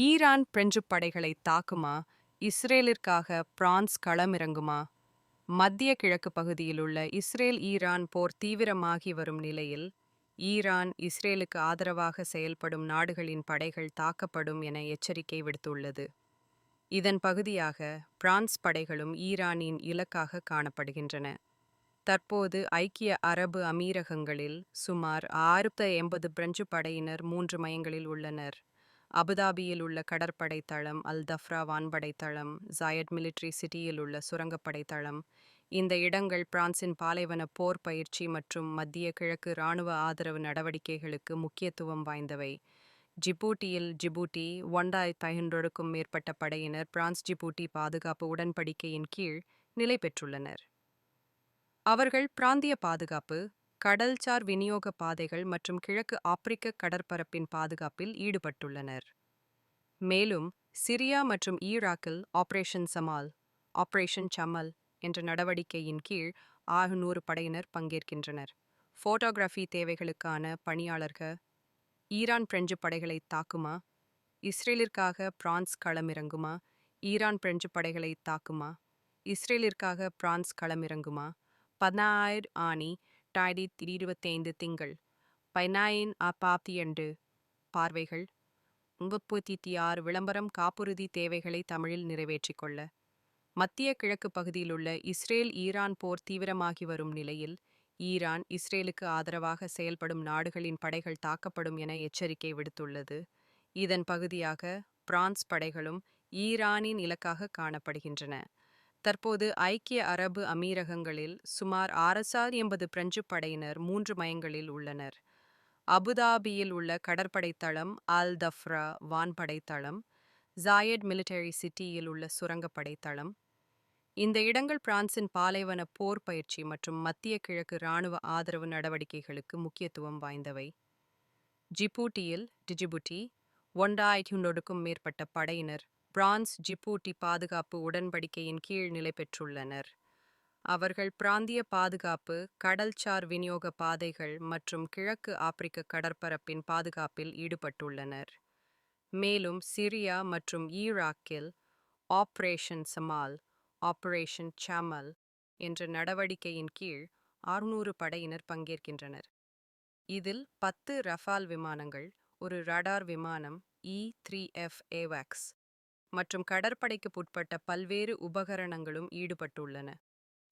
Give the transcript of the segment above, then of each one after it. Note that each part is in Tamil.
ஈரான் பிரெஞ்சு படைகளை தாக்குமா? இஸ்ரேலிற்காக பிரான்ஸ் களமிறங்குமா? மத்திய கிழக்கு பகுதியில் உள்ள இஸ்ரேல் ஈரான் போர் தீவிரமாகி வரும் நிலையில் ஈரான் இஸ்ரேலுக்கு ஆதரவாக செயல்படும் நாடுகளின் படைகள் தாக்கப்படும் என எச்சரிக்கை விடுத்துள்ளது. இதன் பகுதியாக பிரான்ஸ் படைகளும் ஈரானின் இலக்காக காணப்படுகின்றன. தற்போது ஐக்கிய அரபு அமீரகங்களில் சுமார் ஆயிரத்து எண்பது பிரெஞ்சு படையினர் மூன்று மையங்களில் உள்ளனர். அபுதாபியில் உள்ள கடற்படை தளம் அல் தஃப்ரா வான்படை தளம் ஜாயட் மிலிட்ரி சிட்டியில் உள்ள சுரங்கப்படை தளம் இந்த இடங்கள் பிரான்சின் பாலைவன போர் பயிற்சி மற்றும் மத்திய கிழக்கு இராணுவ ஆதரவு நடவடிக்கைகளுக்கு முக்கியத்துவம் வாய்ந்தவை. ஜிபூட்டியில் ஜிபூட்டி ஒன்றாயிரத்தி ஐநூறுக்கும் மேற்பட்ட படையினர் பிரான்ஸ் ஜிபூட்டி பாதுகாப்பு உடன்படிக்கையின் கீழ் நிலை பெற்றுள்ளனர் அவர்கள் பிராந்திய பாதுகாப்பு கடல்சார் விநியோக பாதைகள் மற்றும் கிழக்கு ஆப்பிரிக்க கடற்பரப்பின் பாதுகாப்பில் ஈடுபட்டுள்ளனர். மேலும் சிரியா மற்றும் ஈராக்கில் ஆபரேஷன் சமால் ஆபரேஷன் சமல் என்ற நடவடிக்கையின் கீழ் ஆறுநூறு படையினர் பங்கேற்கின்றனர். போட்டோகிராஃபி தேவைகளுக்கான பணியாளர்கள் ஈரான் பிரெஞ்சு படைகளை தாக்குமா? இஸ்ரேலிற்காக பிரான்ஸ் களமிறங்குமா? ஈரான் பிரெஞ்சு படைகளை தாக்குமா? இஸ்ரேலிற்காக பிரான்ஸ் களமிறங்குமா? பதினாயிரம் ஆணி டாய்டி இருபத்தைந்து திங்கள். பதினாயின் அப்பாப்தியண்டு பார்வைகள். முப்பத்தி ஆறு விளம்பரம் காப்புறுதி தேவைகளை தமிழில் நிறைவேற்றிக் கொள்ள மத்திய கிழக்கு பகுதியிலுள்ள இஸ்ரேல் ஈரான் போர் தீவிரமாகி வரும் நிலையில் ஈரான் இஸ்ரேலுக்கு ஆதரவாக செயல்படும் நாடுகளின் படைகள் தாக்கப்படும் என எச்சரிக்கை விடுத்துள்ளது. இதன் பகுதியாக பிரான்ஸ் படைகளும் ஈரானின் இலக்காக காணப்படுகின்றன. தற்போது ஐக்கிய அரபு அமீரகங்களில் சுமார் ஆறசார் எண்பது பிரெஞ்சு படையினர் மூன்று மையங்களில் உள்ளனர். அபுதாபியில் உள்ள கடற்படை தளம் அல் தஃப்ரா வான்படை தளம் ஜாயட் மிலிட்டரி சிட்டியில் உள்ள சுரங்கப்படை தளம் இந்த இடங்கள் பிரான்சின் பாலைவன போர் பயிற்சி மற்றும் மத்திய கிழக்கு இராணுவ ஆதரவு நடவடிக்கைகளுக்கு முக்கியத்துவம் வாய்ந்தவை. ஜிபூட்டியில் டிஜிபுட்டி ஒன்றாயிரத்தி மேற்பட்ட படையினர் பிரான்ஸ் ஜிபூட்டி பாதுகாப்பு உடன்படிக்கையின் கீழ் நிலை பெற்றுள்ளனர். அவர்கள் பிராந்திய பாதுகாப்பு கடல்சார் விநியோக பாதைகள் மற்றும் கிழக்கு ஆப்பிரிக்க கடற்பரப்பின் பாதுகாப்பில் ஈடுபட்டுள்ளனர். மேலும் சிரியா மற்றும் ஈராக்கில் ஆப்ரேஷன் சமால் ஆபரேஷன் சாமல் என்ற நடவடிக்கையின் கீழ் அறுநூறு படையினர் பங்கேற்கின்றனர். இதில் பத்து ரஃபால் விமானங்கள் ஒரு ரடார் விமானம் இ த்ரீ எஃப் ஏவாக்ஸ் மற்றும் கடற்படைக்கு உட்பட்ட பல்வேறு உபகரணங்களும் ஈடுபட்டுள்ளன.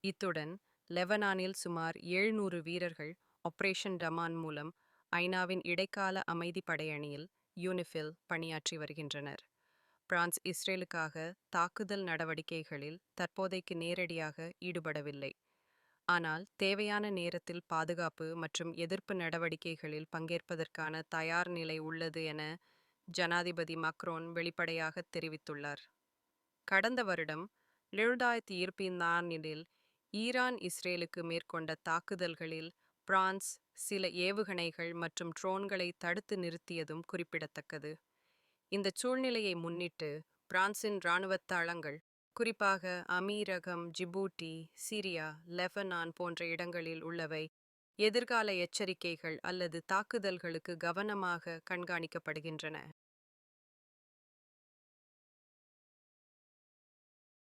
இத்துடன் லெபனானில் சுமார் எழுநூறு வீரர்கள் ஆபரேஷன் டமான் மூலம் ஐநாவின் இடைக்கால அமைதி படையணியில் யூனிஃபில் பணியாற்றி வருகின்றனர். பிரான்ஸ் இஸ்ரேலுக்காக தாக்குதல் நடவடிக்கைகளில் தற்போதைக்கு நேரடியாக ஈடுபடவில்லை. ஆனால் தேவையான நேரத்தில் பாதுகாப்பு மற்றும் எதிர்ப்பு நடவடிக்கைகளில் பங்கேற்பதற்கான தயார் நிலை உள்ளது என ஜனாதிபதி மக்ரோன் வெளிப்படையாக தெரிவித்துள்ளார். கடந்த வருடம் எழுதாயிரத்தி இருபத்தி நானில் ஈரான் இஸ்ரேலுக்கு மேற்கொண்ட தாக்குதல்களில் பிரான்ஸ் சில ஏவுகணைகள் மற்றும் ட்ரோன்களை தடுத்து நிறுத்தியதும் குறிப்பிடத்தக்கது. இந்த சூழ்நிலையை முன்னிட்டு பிரான்சின் இராணுவ தளங்கள் குறிப்பாக அமீரகம் ஜிபூட்டி சிரியா லெபனான் போன்ற இடங்களில் உள்ளவை எதிர்கால எச்சரிக்கைகள் அல்லது தாக்குதல்களுக்கு கவனமாக கண்காணிக்கப்படுகின்றன.